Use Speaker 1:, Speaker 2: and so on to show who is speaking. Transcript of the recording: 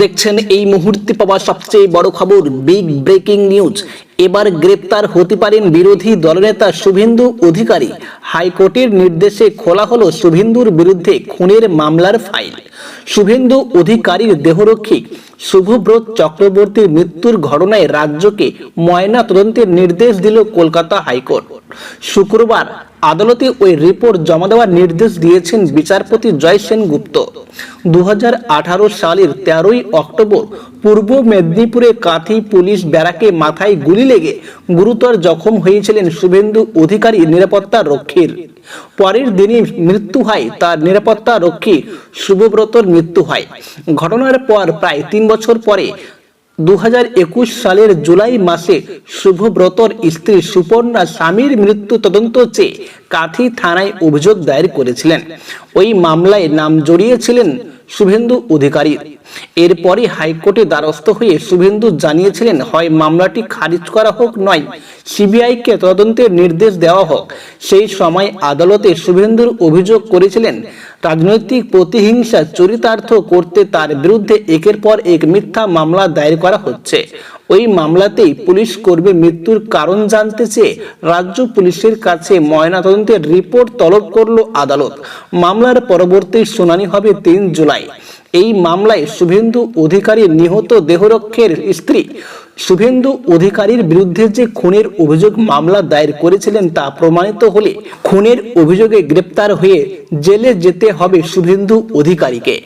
Speaker 1: দেখছেন এই মুহূর্তে পাওয়া সবচেয়ে বড় খবর বিগ ব্রেকিং নিউজ এবার গ্রেপ্তার হতে পারেন বিরোধী দলনেতা শুভেন্দু অধিকারী। হাইকোর্টের নির্দেশে খোলা হলো শুভেন্দুর বিরুদ্ধে খুনের মামলার ফাইল। শুভেন্দু অধিকারীর দেহরক্ষী শুভব্রত চক্রবর্তীর মৃত্যুর ঘটনায় রাজ্যকে ময়না তদন্তের নির্দেশ দিল কলকাতা হাইকোর্ট। শুক্রবার আদালতে ওই রিপোর্ট জমা দেওয়ার নির্দেশ দিয়েছেন বিচারপতি জয় সেনগুপ্ত। দু সালের তেরোই অক্টোবর পূর্ব মেদিনীপুরে কাঁথি পুলিশ ব্যারাকে মাথায় গুলি লেগে গুরুতর জখম হয়েছিলেন শুভেন্দু অধিকারী নিরাপত্তা রক্ষীর। পরের দিনই মৃত্যু হয় তার নিরাপত্তা রক্ষী শুভব্রতর মৃত্যু হয়। ঘটনার পর প্রায় তিন বছর পরে দু হাজার একুশ সালের জুলাই মাসে শুভব্রতর স্ত্রী সুপর্ণা স্বামীর মৃত্যু তদন্ত চেয়ে কাঁথি থানায় অভিযোগ দায়ের করেছিলেন। ওই মামলায় নাম জড়িয়েছিলেন শুভেন্দু অধিকারী এরপরই হাইকোর্টে দ্বারস্থ হয়ে শুভেন্দু জানিয়েছিলেন, হয় মামলাটি খারিজ করা হোক নয় সিবিআইকে তদন্তের নির্দেশ দেওয়া হোক। সেই সময় আদালতে শুভেন্দুর অভিযোগ করেছিলেন, রাজনৈতিক প্রতিহিংসা চরিতার্থ করতে তার বিরুদ্ধে একের পর এক মিথ্যা মামলা দায়ের করা হচ্ছে। ওই মামলাতেই পুলিশ করবে মৃত্যুর কারণ জানতে চেয়ে রাজ্য পুলিশের কাছে ময়নাতদন্তের রিপোর্ট তলব করল আদালত। মামলার পরবর্তী শুনানি হবে তিন জুলাই। এই মামলায় শুভেন্দু অধিকারী নিহত দেহরক্ষের স্ত্রী শুভেন্দু অধিকারীর বিরুদ্ধে যে খুনের অভিযোগ মামলা দায়ের করেছিলেন তা প্রমাণিত হলে খুনের অভিযোগে গ্রেপ্তার হয়ে জেলে যেতে হবে শুভেন্দু অধিকারীকে।